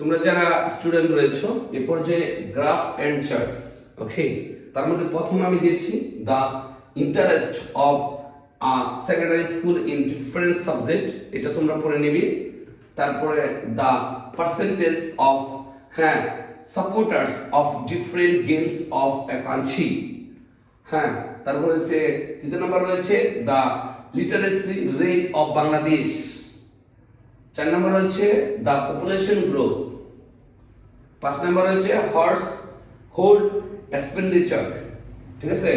তোমরা যারা স্টুডেন্ট রয়েছো, এ পর্যায়ে গ্রাফ অ্যান্ড চার্টস ওকে তার মধ্যে প্রথম আমি দিয়েছি the interest of secondary school in different subject এটা তোমরা পড়ে নিবি। তারপরে দ্য পার্সেন্টেজ অফ হ্যাঁ supporters of different games of a country হ্যাঁ? তারপরে হচ্ছে তৃতীয় নম্বর রয়েছে the literacy rate of Bangladesh চার নম্বর হচ্ছে দ্য পপুলেশন গ্রোথ পাঁচ নম্বর হচ্ছে হর্স হোল্ড এক্সপেন্ডিচার ঠিক আছে?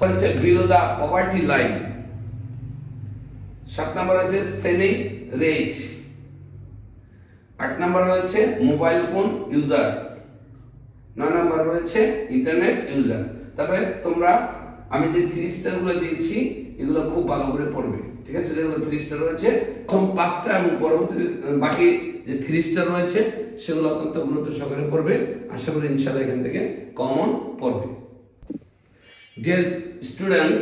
হচ্ছে বিলো দ্য পভার্টি লাইন সাত নম্বর হচ্ছে সেলিং রেট আট নম্বর রয়েছে মোবাইল ফোন ইউজার্স নয় নম্বর রয়েছে ইন্টারনেট ইউজার তবে তোমরা আমি যে থ্রি স্টারগুলো দিয়েছি, এগুলো খুব ভালো করে পড়বে। ঠিক আছে? যেগুলো থ্রি স্টার রয়েছে, প্রথম পাঁচটা এবং পরবর্তী বাকি যে থ্রি স্টার রয়েছে, সেগুলো অত্যন্ত গুরুত্ব সহকারে পড়বে। আশা করি ইনশাল্লাহ এখান থেকে কমন পড়বে। ডিয়ার স্টুডেন্ট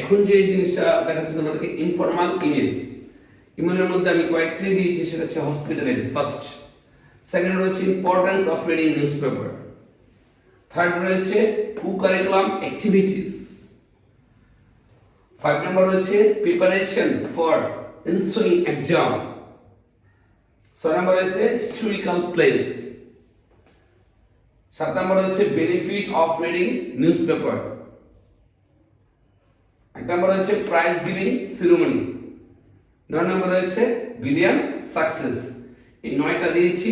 এখন যে জিনিসটা দেখা দেখাচ্ছে তোমাদেরকে ইনফর্মাল ইমেল ইমেলের মধ্যে আমি কয়েকটি দিয়েছি, সেটা হচ্ছে হসপিটালিটি ফার্স্ট সেকেন্ড রয়েছে importance of reading news paper third রয়েছে কু কারিকুলাম অ্যাক্টিভিটিস ফাইভ নম্বর হচ্ছে প্রিপারেশন ফর ইনসুইং এক্সাম ছয় নম্বর রয়েছে হিস্টোরিক্যাল প্লেস সাত নম্বর হচ্ছে benefit of reading news paper এক নম্বর হচ্ছে প্রাইজ গিভিং সিরিমনি নয় নম্বর হচ্ছে বিলিয়ন সাকসেস এই নয়টা দিয়েছি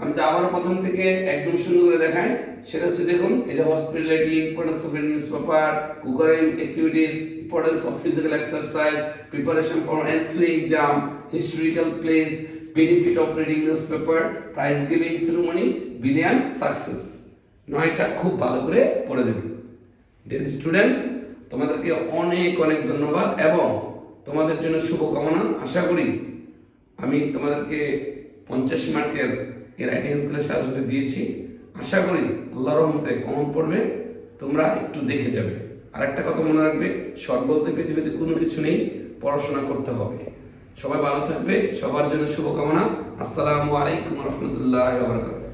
আমি তো আবার প্রথম থেকে একদম শুরু করে দেখাই। সেটা হচ্ছে দেখুন, এই যে hospitality importance of news paper cocurricular activities importance of physical exercise preparation for NC exam historical place benefit of reading news paper prize giving ceremony billion success নয়টা খুব ভালো করে পড়ে দেবে। ডিয়ার স্টুডেন্ট তোমাদেরকে অনেক অনেক ধন্যবাদ এবং তোমাদের জন্য শুভকামনা। আশা করি আমি তোমাদেরকে পঞ্চাশ মার্কের এই রাইটিং স্কিলের সাহায্যটা দিয়েছি, আশা করি আল্লাহর রহমতে কমন পড়বে, তোমরা একটু দেখে যাবে। আর একটা কথা মনে রাখবে শর্ট বলতে পৃথিবীতে কোনো কিছু নেই, পড়াশোনা করতে হবে। সবাই ভালো থাকবে, সবার জন্য শুভকামনা। আসসালামু আলাইকুম রহমতুল্লাহ বারকাত